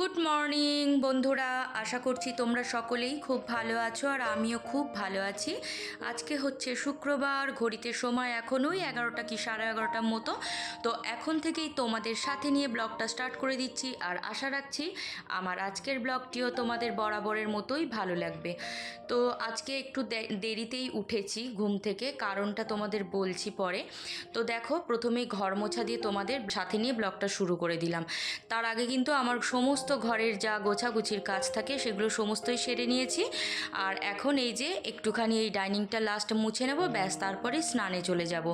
Good morning বন্ধুরা। আশা করছি তোমরা সকলেই খুব ভালো আছো আর আমিও খুব ভালো আছি। আজকে হচ্ছে শুক্রবার, ঘড়িতে সময় এখন ওই এগারোটা কি সাড়ে এগারোটার মতো। তো এখন থেকেই তোমাদের সাথে নিয়ে ব্লগটা স্টার্ট করে দিচ্ছি আর আশা রাখছি আমার আজকের ব্লগটিও তোমাদের বরাবরের মতোই ভালো লাগবে। তো আজকে একটু দেরিতেই উঠেছি ঘুম থেকে, কারণটা তোমাদের বলছি পরে। তো দেখো, প্রথমেই ঘর মোছা দিয়ে তোমাদের সাথে নিয়ে ব্লগটা শুরু করে দিলাম। তার আগে কিন্তু আমার সমস্ত ঘরের যা গোছাগুছির কাজ থাকে সেগুলো সমস্তই সেরে নিয়েছি। আর এখন এই যে একটুখানি এই ডাইনিংটা লাস্ট মুছে নেব, ব্যাস তারপরে স্নানে চলে যাব।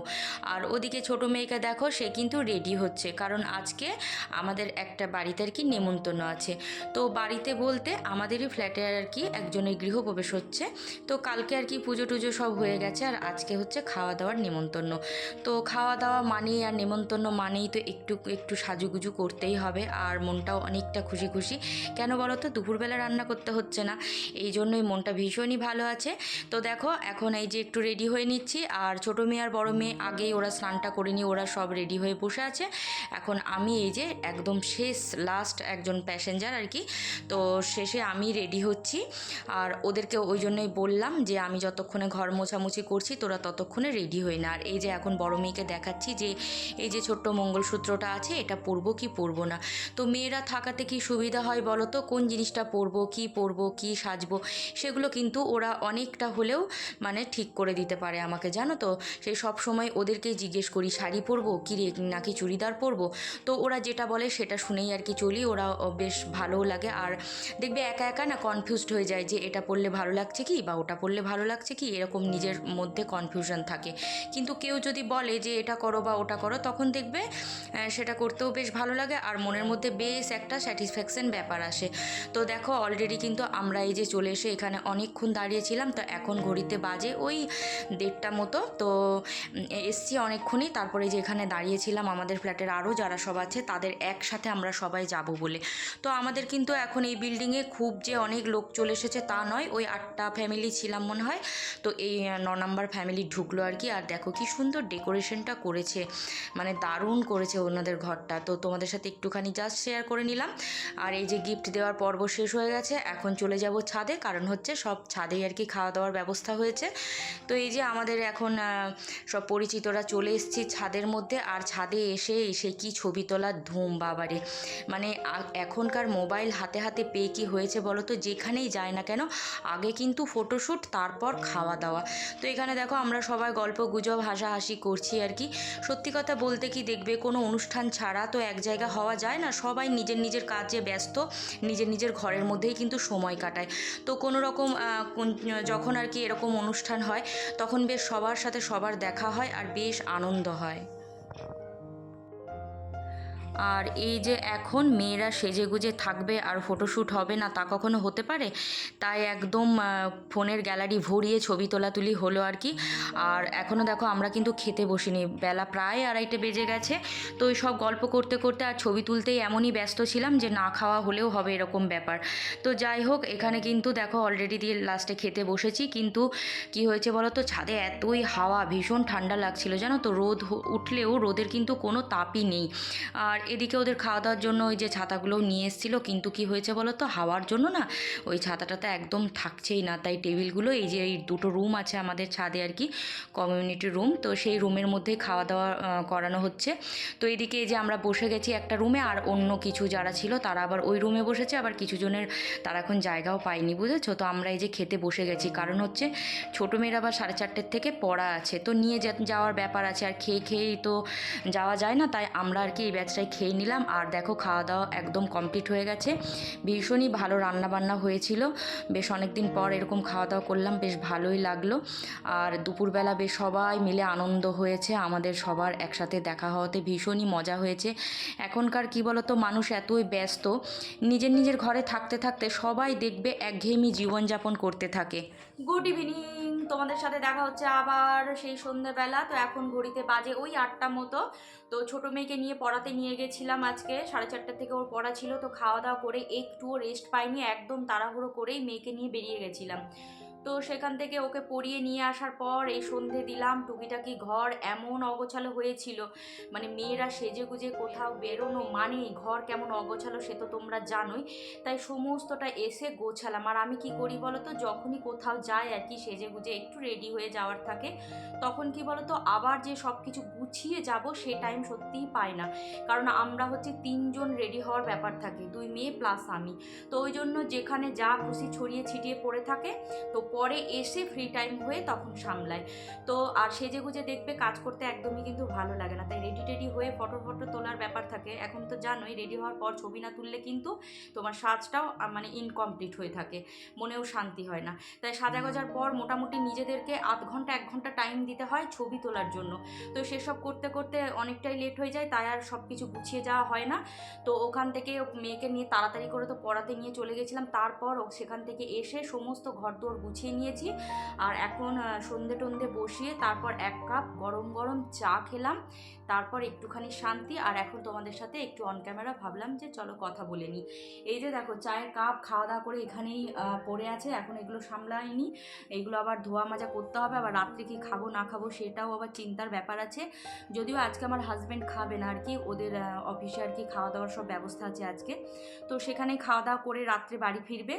আর ওদিকে ছোট মেয়েকে দেখো, সে কিন্তু রেডি হচ্ছে। কারণ আজকে আমাদের একটা বাড়িতে আর কি নেমন্তন্ন আছে। তো বাড়িতে বলতে আমাদেরই ফ্ল্যাটে আর কি একজনের গৃহপ্রবেশ হচ্ছে। তো কালকে আর কি পুজো টুজো সব হয়ে গেছে আর আজকে হচ্ছে খাওয়া দাওয়ার নেমন্তন্ন। তো খাওয়া দাওয়া মানেই আর নেমন্তন্ন মানেই তো একটু একটু সাজুগুজু করতেই হবে। আর মনটাও অনেকটা খুশি খুশি খুশি। কেন বলো তো? দুপুরবেলা রান্না করতে হচ্ছে না। এই জন্যই মনটা ভীষণই ভালো আছে। তো দেখো, এখন এই যে একটু রেডি হয়ে নিচ্ছি। আর ছোটো মেয়ে আর বড়ো মেয়ে আগেই ওরা স্নানটা করে নিয়ে ওরা সব রেডি হয়ে বসে আছে। এখন আমি এই যে একদম শেষ লাস্ট একজন প্যাসেঞ্জার আর কি। তো শেষে আমি রেডি হচ্ছি। আর ওদেরকে ওই জন্যই বললাম যে, আমি যতক্ষণে ঘর মোছামুছি করছি, তোরা ততক্ষণে রেডি হই না। আর এই যে এখন বড় মেয়েকে দেখাচ্ছি যে, এই যে ছোট্ট মঙ্গলসূত্রটা আছে, এটা পরবো কি পরবো না? তো মেয়েরা থাকাতে কি সুবিধা হয় বলো তো কোন জিনিসটা পরবো, কি পরবো, কি সাজবো, সেগুলো কিন্তু ওরা অনেকটা হলেও মানে ঠিক করে দিতে পারে আমাকে, জানো তো? সেই সব সময় ওদেরকেই জিজ্ঞেস করি, শাড়ি পরবো, কি রে, নাকি চুড়িদার পরবো? তো ওরা যেটা বলে সেটা শুনেই আর কি চলি, ওরা বেশ ভালোও লাগে। আর দেখবে একা একা না কনফিউজড হয়ে যায় যে এটা পরলে ভালো লাগছে কি বা ওটা পরলে ভালো লাগছে কি, এরকম নিজের মধ্যে কনফিউশন থাকে। কিন্তু কেউ যদি বলে যে এটা করো বা ওটা করো, তখন দেখবে সেটা করতেও বেশ ভালো লাগে। আর মনের মধ্যে বেশ একটা স্যাটিসফ্যাকশন ব্যাপার আসে। তো দেখো অলরেডি কিন্তু আমরা এই যে চলে এসে এখানে অনেকক্ষণ দাঁড়িয়েছিলাম, তো এখন ঘড়িতে বাজে ওই দেড়টা মতো। তো এসছি অনেকক্ষণই, তারপরে যে এখানে দাঁড়িয়েছিলাম, আমাদের ফ্ল্যাটের আরও যারা সব আছে, তাদের একসাথে আমরা সবাই যাব বলে। তো আমাদের কিন্তু এখন এই বিল্ডিংয়ে খুব যে অনেক লোক চলে এসেছে তা নয়, ওই আটটা ফ্যামিলি ছিলাম মনে হয়। তো এই ন নাম্বার ফ্যামিলি ঢুকলো আর কি, আর দেখো কি সুন্দর ডেকোরেশনটা করেছে। মানে দারুণ করেছে ওনাদের ঘরটা। তো তোমাদের সাথে একটুখানি জাস্ট শেয়ার করে নিলাম। আর এই যে গিফট দেওয়ার পর্ব শেষ হয়ে গেছে, এখন চলে যাব ছাদে, কারণ হচ্ছে সব ছাদেই আর কি খাওয়া দাওয়ার ব্যবস্থা হয়েছে। তো এই যে আমাদের এখন সব পরিচিতরা চলে এসেছি ছাদের মধ্যে, আর ছাদে এসে এসে কি ছবি তোলার ধুম, বাবারে। মানে এখনকার মোবাইল হাতে হাতে পেয়ে কি হয়েছে বলো তো? যেখানেই যায় না কেন, আগে কিন্তু ফটোশ্যুট তারপর খাওয়া দাওয়া। তো এখানে দেখো আমরা সবাই গল্প গুজব হাসাহাসি করছি আর কি। সত্যি কথা বলতে কি দেখবে, কোনো অনুষ্ঠান ছাড়া তো এক জায়গা হওয়া যায় না। সবাই নিজের নিজের কাজে ব্যস্ত, নিজের নিজের ঘরের মধ্যেই কিন্তু সময় কাটায়। তো কোনো রকম যখন আর কি এরকম অনুষ্ঠান হয়, তখন বেশ সবার সাথে সবার দেখা হয় আর বেশ আনন্দ হয়। আর এই যে এখন মেয়েরা সেজে গুজে থাকবে আর ফটোশ্যুট হবে না, তা কখনো হতে পারে? তাই একদম ফোনের গ্যালারি ভরিয়ে ছবি তোলাতুলি হলো আর কি। আর এখনও দেখো আমরা কিন্তু খেতে বসিনি। বেলা প্রায় আড়াইটে বেজে গেছে। তো ওই সব গল্প করতে করতে আর ছবি তুলতেই এমনই ব্যস্ত ছিলাম যে না খাওয়া হলেও হবে এরকম ব্যাপার। তো যাই হোক, এখানে কিন্তু দেখো অলরেডি দিয়ে লাস্টে খেতে বসেছি। কিন্তু কি হয়েছে বলো তো ছাদে এতই হাওয়া, ভীষণ ঠান্ডা লাগছিল। জানো তো, রোদ উঠলেও রোদের কিন্তু কোনো তাপই নেই। আর এদিকে ওদের খাওয়া দাওয়ার জন্য ওই যে ছাতাগুলো নিয়ে এসেছিল। কিন্তু কি হয়েছে বলো তো? হাওয়ার জন্য না ওই ছাতাটাতে একদম থাকছেই না। তাই টেবিলগুলো, এই যে এই দুটো রুম আছে আমাদের ছাদে আর কি, কমিউনিটি রুম, তো সেই রুমের মধ্যেই খাওয়া দাওয়া করানো হচ্ছে। তো এদিকে যে আমরা বসে গেছি একটা রুমে, আর অন্য কিছু যারা ছিল তারা আবার ওই রুমে বসেছে, আবার কিছু জনের তারা এখন জায়গাও পায়নি, বুঝেছ? তো আমরা এই যে খেতে বসে গেছি। কারণ হচ্ছে ছোটো মেয়েরা আবার সাড়ে চারটের থেকে পড়া আছে। তো নিয়ে যাওয়ার ব্যাপার আছে। আর খেয়ে খেয়েই তো যাওয়া যায় না। তাই আমরা আর কি এই ব্যাচটাই খেয়ে নিলাম। আর দেখো খাওয়া দাওয়া একদম কমপ্লিট হয়ে গেছে। ভীষণই ভালো রান্না বান্না হয়েছিল। বেশ অনেক দিন পর এরকম খাওয়া দাওয়া করলাম, বেশ ভালোই লাগল। আর দুপুরবেলা বেশ সবাই মিলে আনন্দ হয়েছে। আমাদের সবার একসাথে দেখা হওয়াতে ভীষণই মজা হয়েছে। এখনকার কি বলতো, মানুষ এতই ব্যস্ত। নিজের নিজের ঘরে থাকতে থাকতে সবাই দেখবে একঘেয়েমি জীবনযাপন করতে থাকে। গুড ইভিনিং তোমাদের সাথে দেখা হচ্ছে আবার সেই সন্ধ্যেবেলা তো এখন ঘড়িতে বাজে ওই আটটা মতো। তো ছোটো মেয়েকে নিয়ে পড়াতে নিয়ে গেছিলাম আজকে। সাড়ে চারটার থেকে ওর পড়া ছিল। তো খাওয়া দাওয়া করে একটুও রেস্ট পাইনি। একদম তাড়াহুড়ো করেই মেয়েকে নিয়ে বেরিয়ে গেছিলাম। তো সেখান থেকে ওকে পরিয়ে নিয়ে আসার পর এই সন্ধে দিলাম। টুকিটাকি ঘর এমন অগোছালো হয়েছিল। মানে মেয়েরা সেজে গুজে কোথাও বেরোনো মানেই ঘর কেমন অগোছালো সে তো তোমরা জানোই। তাই সমস্তটা এসে গোছালাম। আর আমি কি করি বলো তো যখনই কোথাও যাই আর কি সেজে গুজে একটু রেডি হয়ে যাওয়ার থাকে, তখন কি বলো তো আবার যে সব কিছু গুছিয়ে যাব সে টাইম সত্যিই পাই না। কারণ আমরা হচ্ছে তিনজন রেডি হওয়ার ব্যাপার থাকে। দুই মেয়ে প্লাস আমি। তো ওই জন্য যেখানে যা খুশি ছড়িয়ে ছিটিয়ে পড়ে থাকে, তো পরে এসে ফ্রি টাইম হয়ে তখন সামলায়। তো আর সেজে গুজে দেখবে কাজ করতে একদমই কিন্তু ভালো লাগে না। তাই রেডি টেডি হয়ে ফটো ফটো তোলার ব্যাপার থাকে। এখন তো জানোই রেডি হওয়ার পর ছবি না তুললে কিন্তু তোমার সাজটাও মানে ইনকমপ্লিট হয়ে থাকে। মনেও শান্তি হয় না। তাই সাজা গজার পর মোটামুটি নিজেদেরকে আধ ঘণ্টা, এক ঘণ্টা টাইম দিতে হয় ছবি তোলার জন্য। তো সেসব করতে করতে অনেকটাই লেট হয়ে যায়। তাই আর সব কিছু গুছিয়ে যাওয়া হয় না। তো ওখান থেকে মেয়েকে নিয়ে তাড়াতাড়ি করে তো পড়াতে নিয়ে চলে গেছিলাম। তারপর সেখান থেকে এসে সমস্ত ঘর দোর গুছিয়ে নিয়েছি। আর এখন সন্ধে টন্ধে বসিয়ে তারপর এক কাপ গরম গরম চা খেলাম। তারপর একটুখানি শান্তি। আর এখন তোমাদের সাথে একটু অন ক্যামেরা ভাবলাম যে চলো কথা বলে নিই। এই যে দেখো, চায়ের কাপ খাওয়া দাওয়া করে এখানেই পড়ে আছে। এখন এগুলো সামলাইনি। এইগুলো আবার ধোয়া মাজা করতে হবে। আবার রাত্রে কি খাব, না খাব সেটাও আবার চিন্তার ব্যাপার আছে। যদিও আজকে আমার হাজব্যান্ড খাবে না আর কি ওদের অফিসে আর কি খাওয়া দাওয়ার সব ব্যবস্থা আছে আজকে। তো সেখানে খাওয়া দাওয়া করে রাত্রে বাড়ি ফিরবে।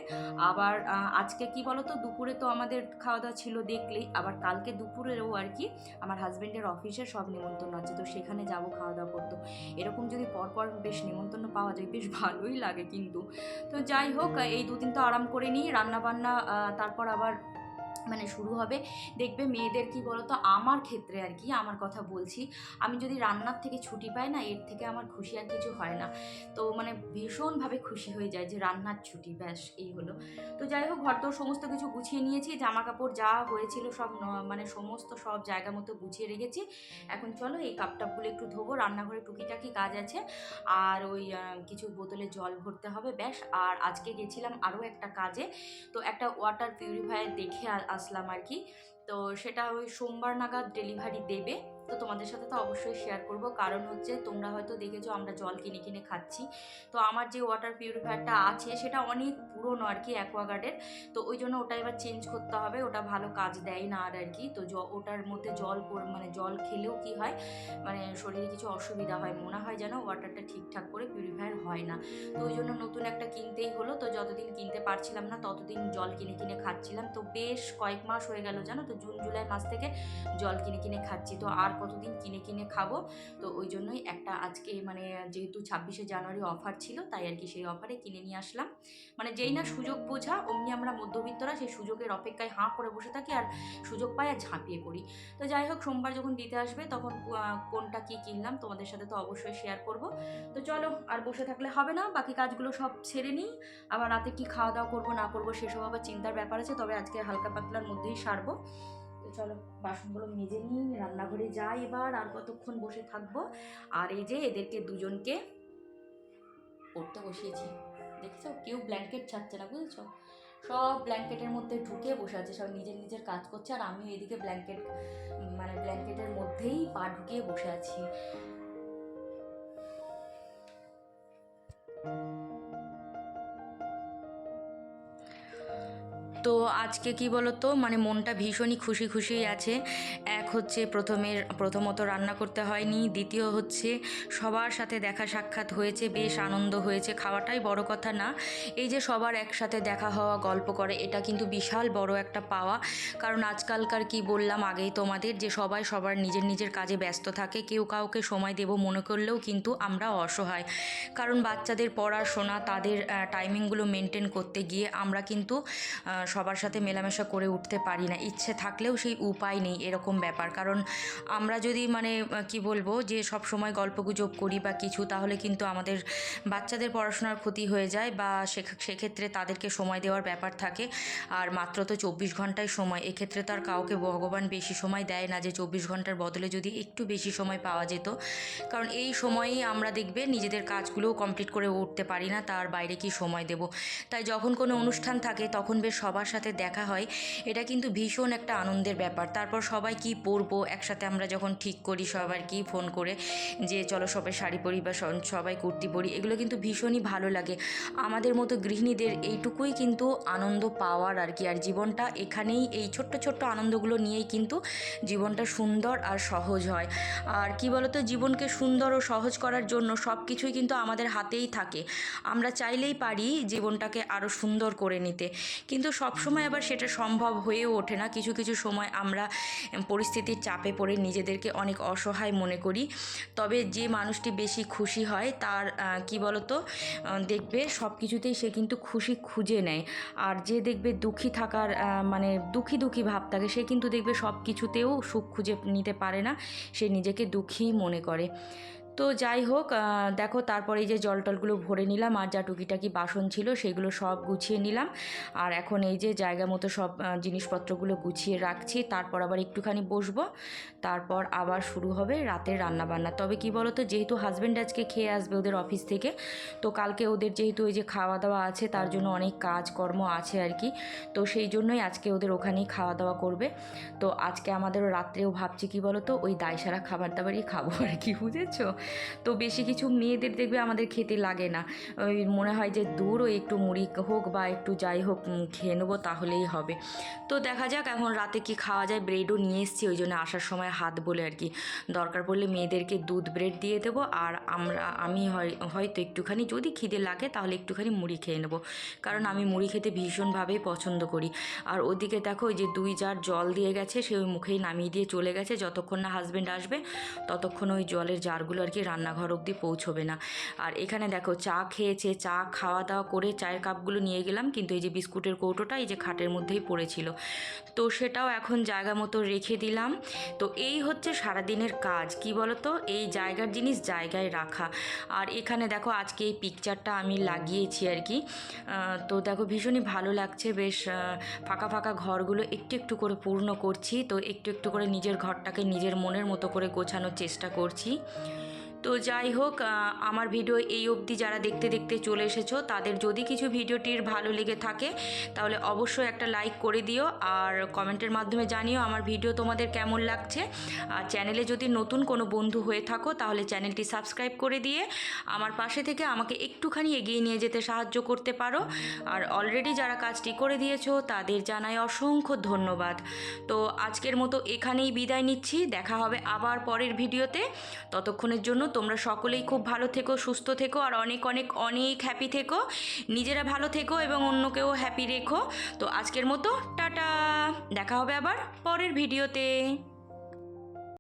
আবার আজকে কি বলো তো দুপুরে তো আমাদের খাওয়া দাওয়া ছিল দেখলেই, আবার কালকে দুপুরেরও আর কি আমার হাজব্যান্ডের অফিসের সব নিমন্ত্রণ আছে, তো সেখানে যাব খাওয়া দাওয়া করতো। এরকম যদি পরপর বেশ নিমন্ত্রণ পাওয়া যায়, বেশ ভালোই লাগে কিন্তু। তো যাই হোক, এই দুদিন তো আরাম করে নিই রান্নাবান্না তারপর আবার মানে শুরু হবে। দেখবে মেয়েদের কি বলতো? আমার ক্ষেত্রে আর কি, আমার কথা বলছি, আমি যদি রান্নার থেকে ছুটি পাই না, এর থেকে আমার খুশি আর কিছু হয় না। তো মানে ভীষণভাবে খুশি হয়ে যায় যে রান্নার ছুটি, ব্যাস, এই হলো। তো যাই হোক, ঘর তো সমস্ত কিছু গুছিয়ে নিয়েছি জামা কাপড় যা হয়েছিল সব মানে সমস্ত সব জায়গা মতো গুছিয়ে রেখেছি। এখন চলো এই কাপ টাপগুলো একটু ধোবো, রান্নাঘরে টুকিটাকি কাজ আছে। আর ওই কিছু বোতলে জল ভরতে হবে, ব্যাস। আর আজকে গেছিলাম আরও একটা কাজে। তো একটা ওয়াটার পিউরিফায়ার দেখে আসলাম আর কি। তো সেটা ওই সোমবার নাগাদ ডেলিভারি দেবে। তো তোমাদের সাথে তো অবশ্যই শেয়ার করব। কারণ হচ্ছে তোমরা হয়তো দেখেছ, আমরা জল কিনে কিনে খাচ্ছি। তো আমার যে ওয়াটার পিউরিফায়ারটা আছে, সেটা অনেক পুরনো আর কি অ্যাকোয়াগার্ডের তো ওই জন্য ওটা এবার চেঞ্জ করতে হবে, ওটা ভালো কাজ দেয় না আর আর কি। তো ওটার মধ্যে জল মানে জল খেলেও কি হয় মানে শরীরে কিছু অসুবিধা হয়, মনে হয় যেন ওয়াটারটা ঠিকঠাক করে পিউরিফায়ার হয় না। তো ওই জন্য নতুন একটা কিনতেই হলো। তো যতদিন কিনতে পারছিলাম না, ততদিন জল কিনে কিনে খাচ্ছিলাম। তো বেশ কয়েক মাস হয়ে গেল জানো তো, জুন, জুলাই মাস থেকে জল কিনে কিনে খাচ্ছি। তো আর কতদিন কিনে কিনে খাব। তো ওই জন্যই একটা আজকে মানে যেহেতু ছাব্বিশে জানুয়ারি অফার ছিল, তাই আর কি সেই অফারে কিনে নিয়ে আসলাম। মানে যেই না সুযোগ বোঝা, অমনি আমরা মধ্যবিত্তরা সেই সুযোগের অপেক্ষায় হাঁ করে বসে থাকি আর সুযোগ পাই আর ঝাঁপিয়ে পড়ি। তো যাই হোক, সোমবার যখন দিতে আসবে, তখন কোনটা কি কিনলাম তোমাদের সাথে তো অবশ্যই শেয়ার করব। তো চলো, আর বসে থাকলে হবে না, বাকি কাজগুলো সব ছেড়ে নিই। আবার রাতে কি খাওয়া দাওয়া করব না করব, সেসব আবার চিন্তার ব্যাপার আছে, তবে আজকে হালকা পাতলার মধ্যেই সারবো। চলো বাসনগুলো মেজে নিই, রান্নাঘরে যাই এবার, আর কতক্ষণ বসে থাকব। আর এই যে এদেরকে দুজনকে পড়তে বসিয়েছি। দেখেছ? কেউ ব্ল্যাঙ্কেট ছাড়ছে না, বুঝেছ? সব ব্ল্যাঙ্কেটের মধ্যে ঢুকে বসে আছে, সব নিজের নিজের কাজ করছে, আর আমি এদিকে ব্ল্যাঙ্কেট মানে ব্ল্যাঙ্কেটের মধ্যেই পা ঢুকিয়ে বসে আছি। তো আজকে কি বলতো? মানে মনটা ভীষণই খুশি খুশি আছে। এক হচ্ছে প্রথমের প্রথমত রান্না করতে হয়নি। দ্বিতীয় হচ্ছে সবার সাথে দেখা সাক্ষাৎ হয়েছে, বেশ আনন্দ হয়েছে। খাওয়াটাই বড় কথা না। এই যে সবার একসাথে দেখা হওয়া, গল্প করে, এটা কিন্তু বিশাল বড় একটা পাওয়া। কারণ আজকালকার কি বললাম আগেই তোমাদের, যে সবাই সবার নিজের নিজের কাজে ব্যস্ত থাকে। কেউ কাউকে সময় দেব মনে করলেও কিন্তু আমরা অসহায়। কারণ বাচ্চাদের পড়াশোনা, তাদের টাইমিংগুলো মেনটেন করতে গিয়ে আমরা কিন্তু সবার সাথে মেলামেশা করে উঠতে পারি না। ইচ্ছে থাকলেও সেই উপায় নেই এরকম ব্যাপার। কারণ আমরা যদি মানে কি বলব, যে সব সময় গল্পগুজব করি বা কিছু, তাহলে কিন্তু আমাদের বাচ্চাদের পড়াশোনার ক্ষতি হয়ে যায় বা সেক্ষেত্রে তাদেরকে সময় দেওয়ার ব্যাপার থাকে। আর মাত্র তো চব্বিশ ঘন্টায় সময়। এক্ষেত্রে তো আর কাউকে ভগবান বেশি সময় দেয় না যে চব্বিশ ঘণ্টার বদলে যদি একটু বেশি সময় পাওয়া যেত। কারণ এই সময়েই আমরা দেখবে নিজেদের কাজগুলোও কমপ্লিট করে উঠতে পারি না, তার বাইরে কি সময় দেব? তাই যখন কোনো অনুষ্ঠান থাকে, তখন বেশ সবাই সবার সাথে দেখা হয়, এটা কিন্তু ভীষণ একটা আনন্দের ব্যাপার। তারপর সবাই কি পরবো, একসাথে আমরা যখন ঠিক করি সবার কি ফোন করে যে চলো সবাই শাড়ি পরি বা সবাই কুর্তি পরি, এগুলো কিন্তু ভীষণই ভালো লাগে। আমাদের মতো গৃহিণীদের এইটুকুই কিন্তু আনন্দ পাওয়ার আর কি। আর জীবনটা এখানেই এই ছোট্ট ছোট্ট আনন্দগুলো নিয়েই কিন্তু জীবনটা সুন্দর আর সহজ হয়। আর কি বলতো, জীবনকে সুন্দর ও সহজ করার জন্য সব কিছুই কিন্তু আমাদের হাতেই থাকে। আমরা চাইলেই পারি জীবনটাকে আরও সুন্দর করে নিতে। কিন্তু সবসময় আবার সেটা সম্ভব হয়েও ওঠে না। কিছু কিছু সময় আমরা পরিস্থিতির চাপে পড়ে নিজেদেরকে অনেক অসহায় মনে করি। তবে যে মানুষটি বেশি খুশি হয় তার কি বলতো দেখবে সব কিছুতেই সে কিন্তু খুশি খুঁজে নেয়। আর যে দেখবে দুঃখী থাকার মানে দুঃখী দুঃখী ভাব থাকে, সে কিন্তু দেখবে সব কিছুতেও সুখ খুঁজে নিতে পারে না। সে নিজেকে দুঃখী মনে করে। তো যাই হোক দেখো তারপরে এই যে জল টলগুলো ভরে নিলাম, আর যা টুকিটাকি বাসন ছিল সেগুলো সব গুছিয়ে নিলাম। আর এখন এই যে জায়গা মতো সব জিনিসপত্রগুলো গুছিয়ে রাখছি। তারপর আবার একটুখানি বসবো। তারপর আবার শুরু হবে রাতের রান্না বান্না তবে কি বলো তো যেহেতু হাজব্যান্ড আজকে খেয়ে আসবে ওদের অফিস থেকে, তো কালকে ওদের যেহেতু ওই যে খাওয়া দাওয়া আছে, তার জন্য অনেক কাজকর্ম আছে আর কি। তো সেই জন্যই আজকে ওদের ওখানেই খাওয়া দাওয়া করবে। তো আজকে আমাদেরও রাত্রেও ভাবছি কি বলো তো ওই দায়সারা খাবার দাবারই খাব আর কি, বুঝেছ? তো বেশি কিছু মেয়েদের দেখবে আমাদের খেতে লাগে না। ওই মনে হয় যে দূর ওই একটু মুড়ি হোক বা একটু যাই হোক খেয়ে নেব তাহলেই হবে। তো দেখা যাক এখন রাতে কি খাওয়া যায়। ব্রেডও নিয়ে এসেছি, ওই জন্য আসার সময় হাত বলে আর কি। দরকার পড়লে মেয়েদেরকে দুধ ব্রেড দিয়ে দেবো আর আমরা, আমি হয়, হয়তো একটুখানি যদি খিদে লাগে তাহলে একটুখানি মুড়ি খেয়ে নেব। কারণ আমি মুড়ি খেতে ভীষণভাবেই পছন্দ করি। আর ওদিকে দেখো ওই যে দুই জার জল দিয়ে গেছে, সে ওই মুখেই নামিয়ে দিয়ে চলে গেছে। যতক্ষণ না হাজব্যান্ড আসবে, ততক্ষণ ওই জলের জারগুলো আর কি রান্নাঘর অবধি পৌঁছবে না। আর এখানে দেখো চা খেয়েছে, চা খাওয়া দাওয়া করে চায়ের কাপগুলো নিয়ে গেলাম, কিন্তু এই যে বিস্কুটের কৌটোটা এই যে খাটের মধ্যেই পড়েছিল। তো সেটাও এখন জায়গা মতো রেখে দিলাম। তো এই হচ্ছে সারাদিনের কাজ, কি বলতো? এই জায়গার জিনিস জায়গায় রাখা। আর এখানে দেখো আজকে এই পিকচারটা আমি লাগিয়েছি আর কি। তো দেখো ভীষণই ভালো লাগছে, বেশ ফাঁকা ফাঁকা ঘরগুলো একটু একটু করে পূর্ণ করছি। তো একটু একটু করে নিজের ঘরটাকে নিজের মনের মতো করে গোছানোর চেষ্টা করছি। তো যাই হোক আমার ভিডিও এই অবধি যারা দেখতে দেখতে চলে এসেছ, তাদের যদি কিছু ভিডিওটির ভালো লেগে থাকে, তাহলে অবশ্যই একটা লাইক করে দিও আর কমেন্টের মাধ্যমে জানিও আমার ভিডিও তোমাদের কেমন লাগছে। আর চ্যানেলে যদি নতুন কোনো বন্ধু হয়ে থাকো, তাহলে চ্যানেলটি সাবস্ক্রাইব করে দিয়ে আমার পাশে থেকে আমাকে একটুখানি এগিয়ে নিয়ে যেতে সাহায্য করতে পারো। আর অলরেডি যারা কাজটি করে দিয়েছ, তাদের জানাই অসংখ্য ধন্যবাদ। তো আজকের মতো এখানেই বিদায় নিচ্ছি, দেখা হবে আবার পরের ভিডিওতে। ততক্ষণের জন্য তোমরা সকলেই খুব ভালো থেকো, সুস্থ থেকো, আর অনেক অনেক অনেক হ্যাপি থেকো। নিজেরা ভালো থেকো এবং অন্যকেও হ্যাপি রেখো। তো আজকের মতো, টাটা! দেখা হবে আবার পরের ভিডিওতে